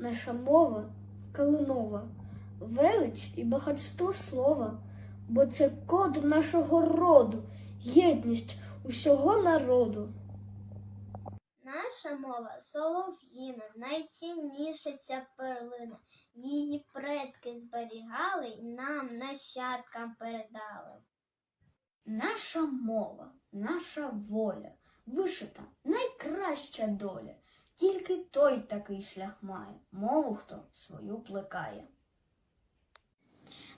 Наша мова калинова, велич і багатство слова, бо це код нашого роду, єдність усього народу. Наша мова солов'їна, найцінніша ця перлина. Її предки зберігали і нам нащадкам передали. Наша мова, наша воля, вишита найкраща доля. Тільки той такий шлях має, мову хто свою плекає.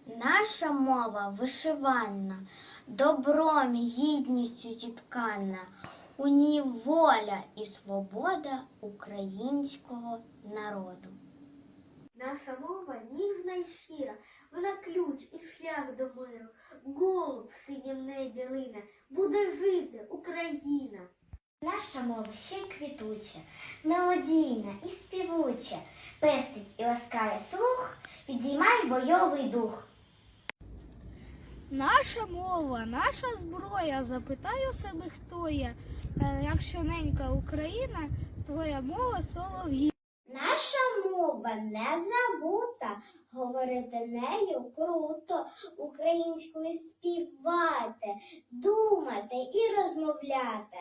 Наша мова вишиванна, добром і гідністю зіткана. У ній воля і свобода українського народу. Наша мова ніжна й щира, вона ключ і шлях до миру. Голуб в синім небі лине, буде жити Україна. Наша мова ще й квітуча, мелодійна і співуча, пестить і ласкає слух, підіймай бойовий дух. Наша мова, наша зброя. Запитаю себе, хто я. Якщо ненька Україна, твоя мова солов'ї. Наша мова не забута, говорити нею круто, українською співати, думати і розмовляти.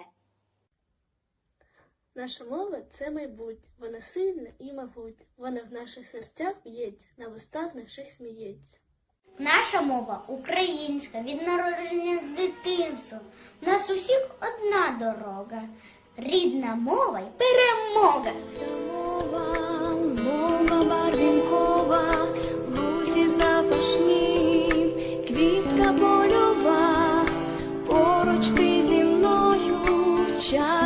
Наша мова це майбуть, вона сильна і могуть, вона в наших серцях б'ється, на вустах наших сміється. Наша мова українська, від народження з дитинства. У нас усіх одна дорога, рідна мова й перемога. Мова, мова барвінкова, лузі запашні, квітка польова, поруч ти зі мною час.